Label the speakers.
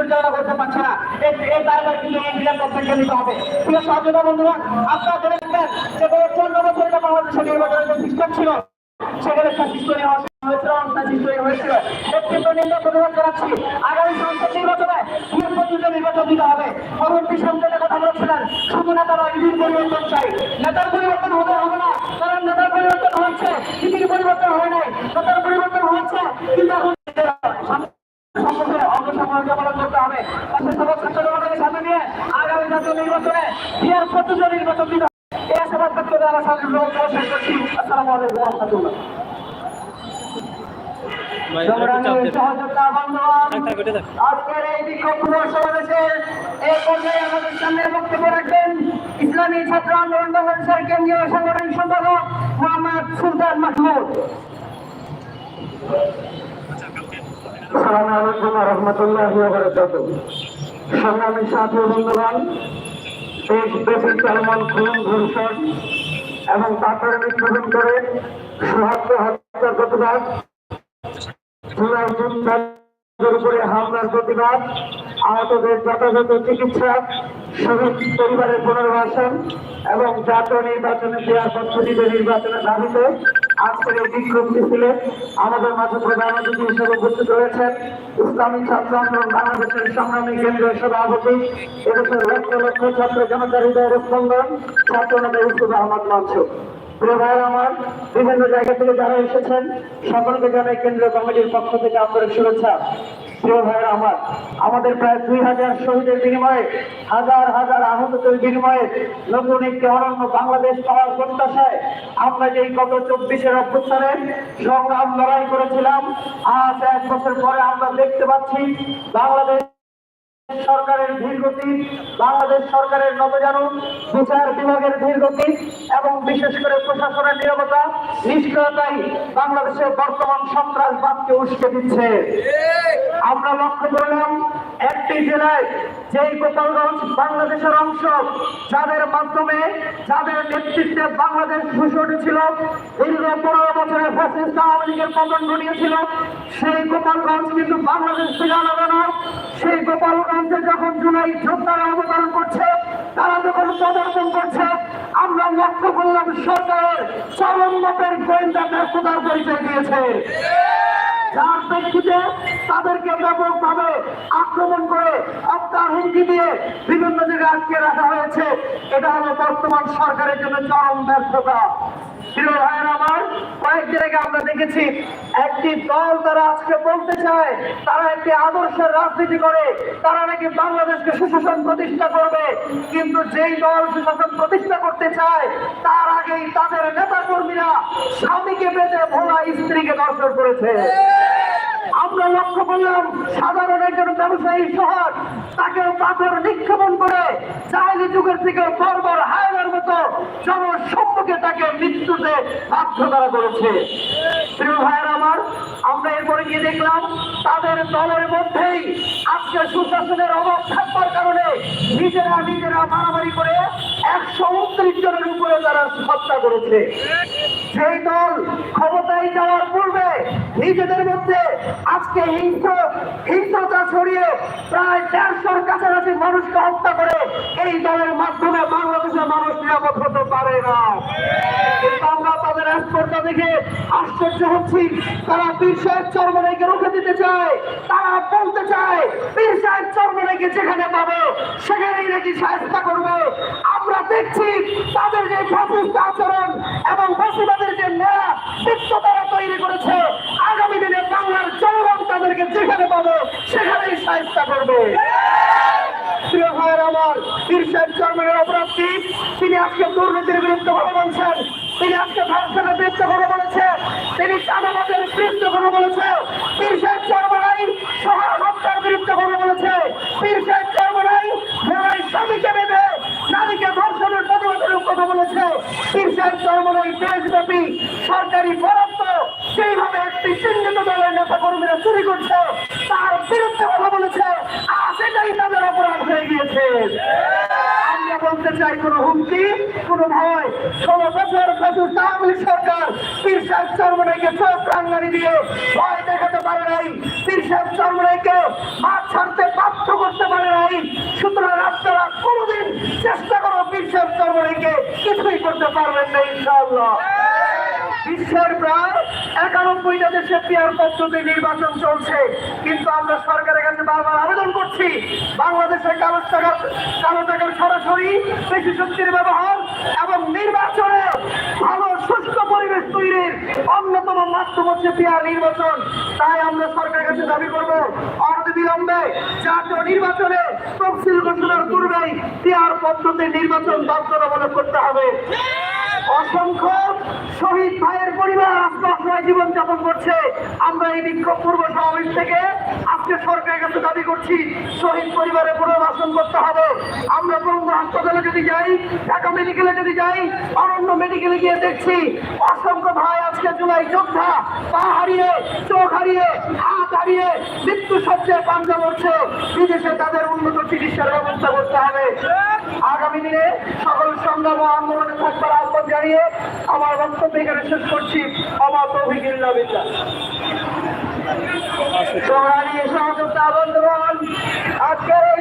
Speaker 1: পরিচালনা করতে না তৈরি তৈরি কথা বলেছিলেন শুধু নেতারা ইদিন পরিবর্তন চাই নেতার পরিবর্তন হবে না। কারণ নেতার পরিবর্তন হচ্ছে নীতির পরিবর্তন হয় নাই নেতার পরিবর্তন হচ্ছে কিন্তু এখন সংসদে অগ্রসর পালন করতে হবে পাশে সবার ছাত্রদেরকে সামনে নিয়ে আগামী জাতীয় নির্বাচনে বিয়ার প্রতিযোগিতা নির্বাচন ইসলামী ছাত্র আন্দোলন বাংলাদেশের কেন্দ্রীয় সম্পাদক মোহাম্মদ সুলতান মাহমুদ
Speaker 2: আলাইকুম রহমতুল্লাহ সংগ্রামী সাথী বন্ধুগণ দেশব্যাপী চলমান খুন ধর্ষণ এবং করে সুহাত্ম হত্যার আহতদের যথাযথ চিকিৎসা, শহীদ পরিবারের পুনর্বাসন এবং জাতীয় নির্বাচনে দেওয়ার পদ্ধতিতে নির্বাচনের দাবিতে আমাদের মাঝে হিসেবে উপস্থিত রয়েছেন ইসলামী ছাত্র আন্দোলন বাংলাদেশের সংগ্রামী কেন্দ্রীয় সভাপতি এদেশের লক্ষ লক্ষ ছাত্র জনতা স্পন্দন ছাত্র নেতা ইউসুফ আহমদ বিভিন্ন জায়গা থেকে যারা এসেছেন, সকলকে জানাই কেন্দ্রীয় কমিটির পক্ষ থেকে আন্তরিক শুভেচ্ছা। আমার, আমাদের প্রায় দুই হাজার শহীদের বিনিময়ে, হাজার হাজার আহতদের বিনিময়ে নতুন একটি অরণ্য বাংলাদেশ পাওয়ার প্রত্যাশায় আমরা যেই গত চব্বিশের অভ্যুত্থানে সংগ্রাম লড়াই করেছিলাম, আজ এক বছর পরে আমরা দেখতে পাচ্ছি বাংলাদেশ সরকারের ধীরগতি, বাংলাদেশ সরকারের নবজানন বিচার বিভাগের ধীরগতি এবং বিশেষ করে প্রশাসনের নিরবতা নিষ্ক্রিয়তাই বাংলাদেশের বর্তমান সন্ত্রাসবাদকে উস্কে দিচ্ছে। আমরা লক্ষ্য করলাম একটি জেলায় যেই গোপালগঞ্জ বাংলাদেশের অংশ, যাদের মাধ্যমে, যাদের নেতৃত্বে বাংলাদেশ ঘুষে উঠেছিল, দীর্ঘ পনেরো বছরে ফ্যাসিস্ট আওয়ামী লীগের পতন ঘটিয়েছিল, সেই গোপালগঞ্জ কিন্তু বাংলাদেশ থেকে আলাদা না সেই গোপালগঞ্জে যখন জুলাই যোদ্ধারা অবতরণ করছে, তারা যখন প্রদর্শন করছে, আমরা লক্ষ্য করলাম সরকারের চরম মতের গোয়েন্দা ব্যর্থতার পরিচয় দিয়েছে। তাদেরকে ব্যাপকভাবে আক্রমণ করে হত্যার হুমকি দিয়ে বিভিন্ন জায়গায় আটকে রাখা হয়েছে। এটা হলো বর্তমান সরকারের জন্য চরম ব্যর্থতা। একটি একটি রাজনীতি করে, তারা বাংলাদেশকে প্রতিষ্ঠা করবে। কিন্তু দল প্রতিষ্ঠা করতে তার আগেই তাদের স্বামীকে বেঁধে ভোলা স্ত্রীকে দর্শন করেছে। আমরা লক্ষ্য করলাম, সাধারণ একজন ব্যবসায়ী শহর তাকে পাথর নিক্ষেপণ করে চাইলি যুগের থেকে বর্বর হায়নার মতো জনসম্মুখে তাকে মৃত্যুতে বাধ্য করা করেছে। প্রিয় ভাইয়ের আমার, আমরা এরপরে গিয়ে দেখলাম, তাদের দলের মধ্যেই আজকে সুশাসনের অভাব থাকবার কারণে নিজেরা নিজেরা মারামারি করে একশো উনত্রিশ জনের উপরে তারা হত্যা করেছে। সেই দল ক্ষমতায় যাওয়ার পূর্বে নিজেদের মধ্যে আজকে হিংস্র, হিংস্রতা ছড়িয়ে প্রায় দেড়শোর কাছাকাছি মানুষকে হত্যা করে এই দলের মাধ্যমে বাংলাদেশের মানুষ নিরাপদ হতে পারে না। স্পর্ধা দেখে আশ্চর্য হচ্ছি। তারা পীর সাহেব চর্মনাইকে রুখে দিতে চায়। তারা বলতে চায় পীর সাহেব চর্মনাইকে যেখানে পাবে, সেখানেই নাকি সাহায্য করবে। আমরা দেখছি তাদের যে ফ্যাসিস্ট আচরণ এবং ফ্যাসিবাদের যে ন্যায় চিত্ত তারা তৈরি করেছে। আগামী দিনে বাংলার জনগণ তাদেরকে যেখানে পাবো, সেখানেই সাহায্য করবে। তিনি আজকে দুর্নীতির বিরুদ্ধে কথা বলছেন। তিনি আজকে ব্রিটিশ আদালতের বিরুদ্ধে কথা বলেছে। পীর সাহেব চরমরাই সহ হত্যার বিরুদ্ধে বলেছে। পীর সাহেব চরমরাই মেলায় স্বামীকে বেঁধে নারীকে ধর্ষণের প্রতিবাদের কথা বলেছে। পীর সাহেব চরমরাই দেশব্যাপী সরকারি বরাদ্দ সেইভাবে একটি চিহ্নিত দলের নেতা কর্মীরা চুরি করছে। তার বিরুদ্ধে কথা বলেছে। আর সেটাই তাদের অপরাধ হয়ে গিয়েছে। বলতে চাই, কোনো হুমকি, কোনো ভয়। ষোলো বছর ফেসুস আওয়ামী সরকার সাহেব চরমনাইকে চোখ রাঙ্গানি দিয়ে ভয় দেখাতে পারে নাই। সাহেব চরমনাইকে মাঠ ছাড়তে বাধ্য করতে পারে নাই। সুতরাং আপনারা কোনোদিন চেষ্টা করো সাহেব চরমনাইকে কিছুই করতে পারবেন না, ইনশাআল্লাহ। বিশ্বের প্রায় একানব্বইটা দেশে পিয়ার পদ্ধতি নির্বাচন চলছে, কিন্তু আমরা সরকারের কাছে বারবার আবেদন করছি বাংলাদেশে কালো টাকার কালো টাকার সরাসরি বেশি শক্তির ব্যবহার এবং নির্বাচনে ভালো, সুস্থ পরিবেশ তৈরির অন্যতম মাধ্যম হচ্ছে পিয়ার নির্বাচন। তাই আমরা সরকারের কাছে দাবি করব অনতি বিলম্বে জাতীয় নির্বাচনে তফসিল ঘোষণার পূর্বেই পিয়ার পদ্ধতির নির্বাচন বাধ্যতামূলক করতে হবে। অসংখ্য শহীদ ভাইয়ের পরিবার আজকে অসহায় জীবন যাপন করছে। আমরা এই বিক্ষোভ পূর্ব সমাবেশ থেকে আজকে সরকারের কাছে দাবি করছি, শহীদ পরিবারের পুনর্বাসন করতে হবে। আমরা বঙ্গ হাসপাতালে যদি যাই, ঢাকা মেডিকেলে যদি যাই, অরণ্য মেডিকেলে গিয়ে দেখছি অসংখ্য ভাই আজকে জুলাই যোদ্ধা, পা হারিয়ে, চোখ হারিয়ে, হাত হারিয়ে মৃত্যু সজ্জায় পাঞ্জা করছে বিদেশে তাদের উন্নত চিকিৎসার ব্যবস্থা করতে হবে। আগামী দিনে সকল সংগ্রাম আন্দোলনে থাকবার আহ্বান জানিয়ে আমার বক্তব্য এখানে শেষ করছি। আমার তৌফিকুল্লাহ বিদ্যা সোনালী সহযোগিতা বন্ধুগণ আজকের এই